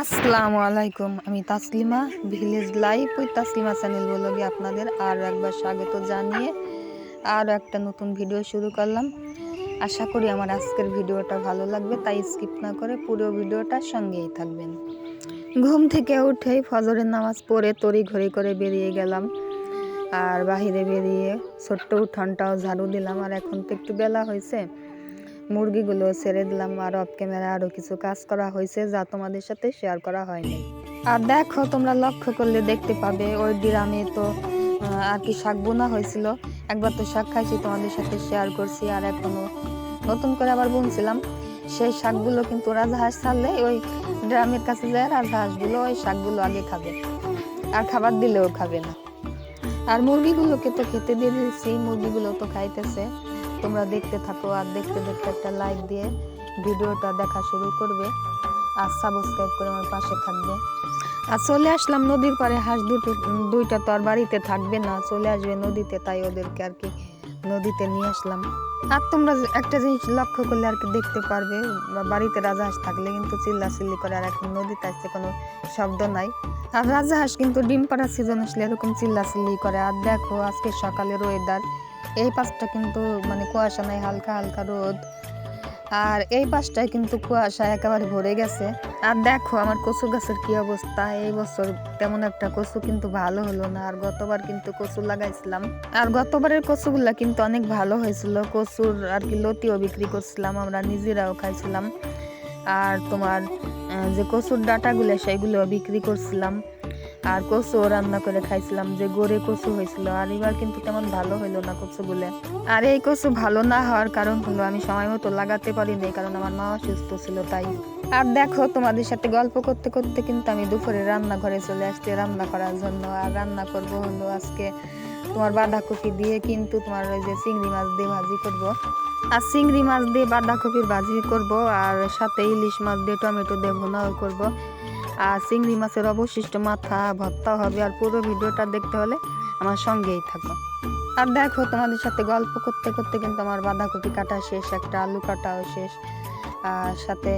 আসসালামু আলাইকুম, আমি তাসলিমা, ভিলেজ লাইফ ওই তাসলিমা চ্যানেল বলগে আপনাদের আর একবার স্বাগত জানিয়ে আর একটা নতুন ভিডিও শুরু করলাম। আশা করি আমার আজকের ভিডিওটা ভালো লাগবে, তাই স্কিপ না করে পুরো ভিডিওটা সঙ্গেই থাকবেন। ঘুম থেকে উঠেই ফজরের নামাজ পড়ে তড়ি ঘড়ি করে বেরিয়ে গেলাম আর বাহিরে বেরিয়ে ছোট্ট উঠানটাও ঝাড়ু দিলাম আর এখন তো একটু বেলা হয়েছে। মুরগিগুলো ছেড়ে দিলাম আর অফ ক্যামেরা আরও কিছু কাজ করা হয়েছে যা তোমাদের সাথে শেয়ার করা হয়নি। আর দেখো, তোমরা লক্ষ্য করলে দেখতে পাবে, ওই ডিরামে তো আর কি শাক বোনা হয়েছিল। একবার তো শাক খাইছি, তোমাদের সাথে শেয়ার করছি আর এখনও নতুন করে আবার বুনছিলাম। সেই শাকগুলো কিন্তু রাজহাঁস ছাড়লে ওই ড্রামের কাছে যায়, রাজহাঁসগুলো ওই শাকগুলো আগে খাবে। আর খাবার দিলেও খাবে না। আর মুরগিগুলোকে তো খেতে দিয়ে দিয়েছি, মুরগিগুলো তো খাইতেছে। তোমরা দেখতে থাকো আর দেখতে দেখতে একটা লাইক দিয়ে ভিডিওটা দেখা শুরু করবে আর সাবস্ক্রাইব করে আমার পাশে থাকবে। আর চলে আসলাম নদীর পাড়ে, হাঁস দুটো, দুইটা তো আর বাড়িতে থাকবে না, চলে আসবে নদীতে, তাই ওদেরকে আর কি নদীতে নিয়ে আসলাম। আর তোমরা একটা জিনিস লক্ষ্য করলে আর কি দেখতে পারবে বাড়িতে রাজাহাঁস থাকলে কিন্তু চিল্লা চিল্লি করে আর এখন নদীতে আসতে কোনো শব্দ নাই। আর রাজাহাঁস কিন্তু ডিম পাড়ার সিজন আসলে এরকম চিল্লা চিল্লি করে। আর দেখো আজকে সকালের ওয়েদার এই পাশটা কিন্তু মানে কুয়াশা নাই, হালকা হালকা রোদ। আর এই পাশটায় কিন্তু কুয়াশা একেবারে ভরে গেছে। আর দেখো আমার কচু গাছের কি অবস্থা। এই বছর তেমন একটা কচু কিন্তু ভালো হলো না। আর গতবার কিন্তু কচু লাগাইছিলাম। আর গতবারের কচুগুলা কিন্তু অনেক ভালো হয়েছিল। কচুর আর কি লতিও বিক্রি করছিলাম, আমরা নিজেরাও খাইছিলাম। আর তোমার যে কচুর ডাটাগুলো সেগুলো বিক্রি করছিলাম। আর কচু রান্না করে খাইছিলাম, যে গড়ে কচু হয়েছিল। আর এবার কিন্তু তেমন ভালো হইল না কচুগুলো। আর এই কচু ভালো না হওয়ার কারণ হলো আমি সময় মতো লাগাতে পারিনি, কারণ আমার মা অসুস্থ ছিল তাই। আর দেখো, তোমাদের সাথে গল্প করতে করতে কিন্তু আমি দুপুরে রান্নাঘরে চলে আসছি রান্না করার জন্য। আর রান্না করব হলো আজকে তোমার বাঁধাকপি দিয়ে কিন্তু তোমার ওই যে চিংড়ি মাছ দিয়ে ভাজি করব। আর চিংড়ি মাছ দিয়ে বাঁধাকপির ভাজি করব, আর সাথে ইলিশ মাছ দিয়ে টমেটো দিয়ে ভুনাও করব। আর চিংড়ি মাছের অবশিষ্ট মাথা ভর্তা হবে আর পুরো ভিডিওটা দেখতে হলে আমার সঙ্গেই থাকো। আর দেখো, তোমাদের সাথে গল্প করতে করতে কিন্তু আমার বাঁধাকপি কাটা শেষ, একটা আলু কাটাও শেষ, আর সাথে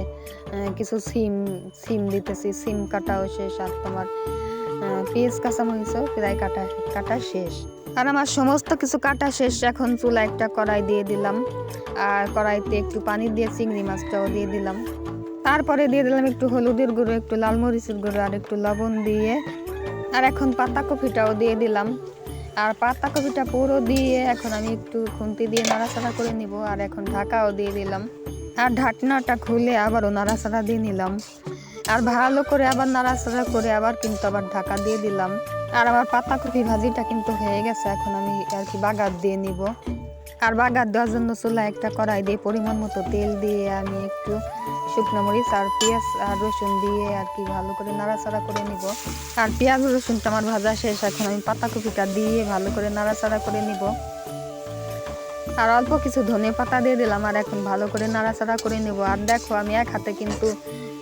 কিছু সিম সিম দিতেছি, সিম কাটাও শেষ, আর তোমার পেঁয়াজ, কাঁচামরিচও প্রায় কাটা কাটা শেষ। আর আমার সমস্ত কিছু কাটা শেষ, এখন চুলা একটা কড়াই দিয়ে দিলাম। আর কড়াইতে একটু পানি দিয়ে চিংড়ি মাছটাও দিয়ে দিলাম। তারপরে দিয়ে দিলাম একটু হলুদের গুঁড়ো, একটু লাল মরিচের গুঁড়ো আর একটু লবণ দিয়ে। আর এখন পাতাকপিটাও দিয়ে দিলাম। আর পাতাকপিটা পুরো দিয়ে এখন আমি একটু খুন্তি দিয়ে নাড়াচাড়া করে নিব আর এখন ঢাকাও দিয়ে দিলাম। আর ঢাকনাটা খুলে আবারও নাড়াচাড়া দিয়ে নিলাম। আর ভালো করে আবার নাড়াচাড়া করে আবার কিন্তু আবার ঢাকা দিয়ে দিলাম। আর আমার পাতাকপি ভাজিটা কিন্তু হয়ে গেছে, এখন আমি আর কি বাগার দিয়ে নিব। আর বাগার দেওয়ার জন্য চুলা একটা কড়াই দিয়ে পরিমাণ মতো তেল দিয়ে আমি একটু শুকনো মরিচ আর পেঁয়াজ আর রসুন দিয়ে আর কি ভালো করে নাড়াচাড়া করে নিব। আর পেঁয়াজ রসুনটা আমার ভাজা শেষ, এখন আমি পাতাকপিটা দিয়ে ভালো করে নাড়াচাড়া করে নিব। আর অল্প কিছু ধনে পাতা দিয়ে দিলাম আর এখন ভালো করে নাড়াচাড়া করে নেব। আর দেখো আমি এক হাতে কিন্তু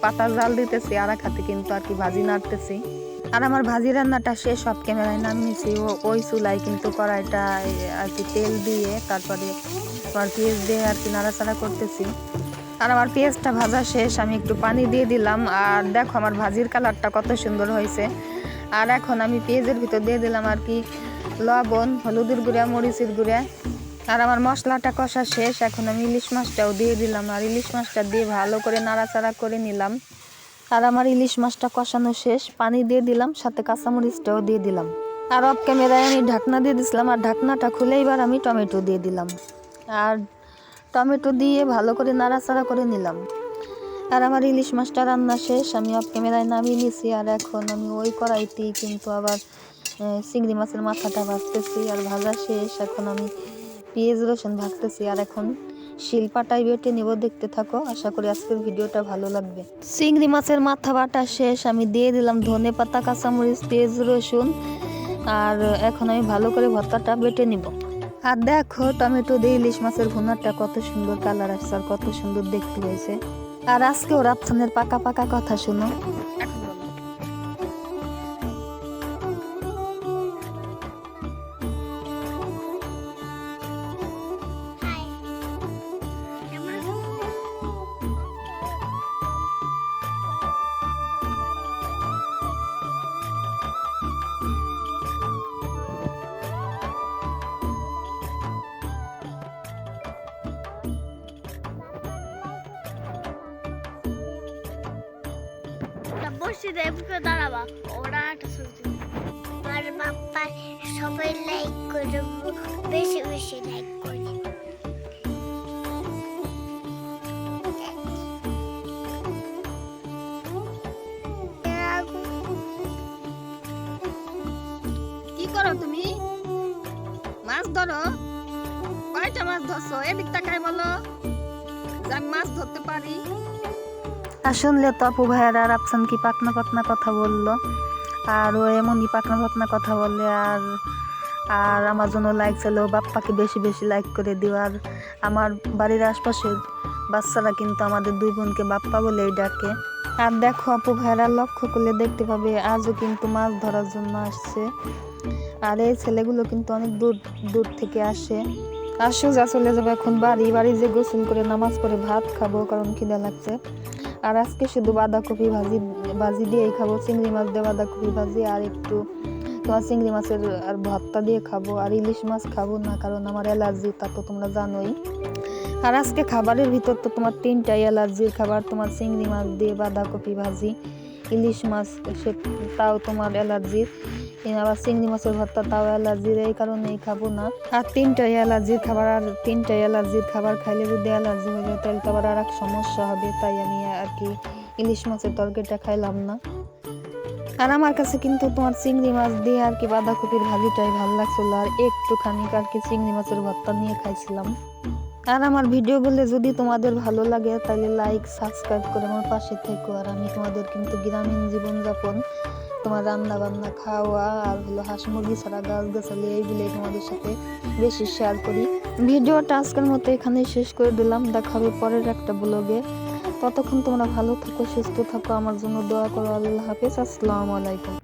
পাতা জাল দিতেছি, আর এক হাতে কিন্তু আর কি ভাজি নাড়তেছি। আর আমার ভাজি রান্নাটা শেষ, সব ক্যামেরায় নামিয়েছি। ওই চুলায় কিন্তু কড়াইটা আর কি তেল দিয়ে তারপরে তোমার পেঁয়াজ দিয়ে আর কি নাড়াচাড়া করতেছি। আর আমার পেঁয়াজটা ভাজা শেষ, আমি একটু পানি দিয়ে দিলাম। আর দেখো আমার ভাজির কালারটা কত সুন্দর হয়েছে। আর এখন আমি পেঁয়াজের ভিতর দিয়ে দিলাম আর কি লবণ, হলুদের গুঁড়া, মরিচের গুঁড়া। আর আমার মশলাটা কষা শেষ, এখন আমি ইলিশ মাছটাও দিয়ে দিলাম। আর ইলিশ মাছটা দিয়ে ভালো করে নাড়াচাড়া করে নিলাম। আর আমার ইলিশ মাছটা কষানো শেষ, পানি দিয়ে দিলাম, সাথে কাঁচামরিচটাও দিয়ে দিলাম। আর অফ ক্যামেরায় আমি ঢাকনা দিয়ে দিছিলাম, আর ঢাকনাটা খুলে এবার আমি টমেটো দিয়ে দিলাম। আর টমেটো দিয়ে ভালো করে নাড়াচাড়া করে নিলাম। আর আমার ইলিশ মাছটা রান্না শেষ, আমি অফ ক্যামেরায় নামিয়ে নিয়েছি আর এখন আমি ওই কড়াইতেই কিন্তু আবার চিংড়ি মাছের মাথাটা ভাজতেছি, আর ভাজা শেষ, এখন আমি পেঁয়াজ রসুন ভাজতেছি, আর এখন শিলপাটাই বেটে নেব দেখতে থাকো। আশা করি আজকের ভিডিওটা ভালো লাগবে। চিংড়ি মাছের মাথা বাটা শেষ। আমি দিয়ে দিলাম ধনে পাতা, কাঁচামরিচ পেঁয়াজ রসুন। আর এখন আমি ভালো করে ভর্তাটা বেটে নিব। আর দেখো, টমেটো দিয়ে ইলিশ মাছের ভুনারটা কত সুন্দর কালার আসছে আর কত সুন্দর দেখতে হয়েছে। আর আজকেও রাপছানের পাকা পাকা কথা শুনো। তা বসে দেবকে দাঁড়াবা। ওরা একটা ছবি আর বাপ্পা সবাই লাইক করে বেশি বেশি লাইক করে। কি করো তুমি? মাছ ধরো। কয়টা মাছ ধরছো? এদিক তাকায় বলো? যে আমি মাছ ধরতে পারি। আর শুনলে তো আপু ভাইয়ারা আর আফসান কি পাকনা পাকনা কথা বলল? আর ও এমনই পাকনা পাকনা কথা বলে, আর আর আমার জন্য লাইক ছিল বাপ্পাকে বেশি বেশি লাইক করে দিও। আর আমার বাড়ির আশপাশের বাচ্চারা কিন্তু আমাদের দুই বোনকে বাপ্পা বলেই ডাকে। আর দেখো আপু ভাইয়ারা, লক্ষ্য করলে দেখতে পাবে আজও কিন্তু মাছ ধরার জন্য আসছে। আর এই ছেলেগুলো কিন্তু অনেক দূর দূর থেকে আসে। আর সোজা চলে যাবে এখন বাড়ি। বাড়ি যে গোসল করে, নামাজ পড়ে, ভাত খাব, কারণ খিদে লাগছে। আর আজকে শুধু বাঁধাকপি ভাজি ভাজি দিয়েই খাব। চিংড়ি মাছ দিয়ে বাঁধাকপি ভাজি আর একটু তোমার চিংড়ি মাছের আর ভর্তা দিয়ে খাব আর ইলিশ মাছ খাব না, কারণ আমার অ্যালার্জি, তা তো তোমরা জানোই। আর আজকে খাবারের ভিতর তো তোমার তিনটাই অ্যালার্জির খাবার, তোমার চিংড়ি মাছ দিয়ে বাঁধাকপি ভাজি, ইলিশ মাছ সে তাও তোমার অ্যালার্জির আবার চিংড়ি মাছের ভর্তা তাও অ্যালার্জির, এই কারণেই খাব না। আর তিনটাই অ্যালার্জির খাবার, আর তিনটাই অ্যালার্জির খাবার খাইলে যদি অ্যালার্জি হয়ে যায়, তাহলে তো আবার আর এক সমস্যা হবে। তাই আমি আর কি ইলিশ মাছের তরকারিটা খাইলাম না। আর আমার কাছে কিন্তু তোমার চিংড়ি মাছ দিয়ে আর কি বাঁধাকপির ভাজিটাই ভালো লাগছিল, আর একটুখানি আর কি চিংড়ি মাছের ভর্তা নিয়ে খাইছিলাম। আর আমার ভিডিও ভিডিওগুলো যদি তোমাদের ভালো লাগে তাহলে লাইক সাবস্ক্রাইব করে আমার পাশে থেকো। আর আমি তোমাদের কিন্তু গ্রামীণ জীবনযাপন তোমার রান্না বান্না, খাওয়া, আর হলো হাঁস মুরগি ছাড়া, গাছ গাছালি, এইগুলোই তোমাদের সাথে বেশি শেয়ার করি। ভিডিওটা আজকের মতো এখানে শেষ করে দিলাম। দেখা হবে পরের একটা ব্লগে ততক্ষণ তোমরা ভালো থাকো, সুস্থ থাকো। আমার জন্য দোয়া করো। আল্লাহ হাফেজ। আসসালামু আলাইকুম।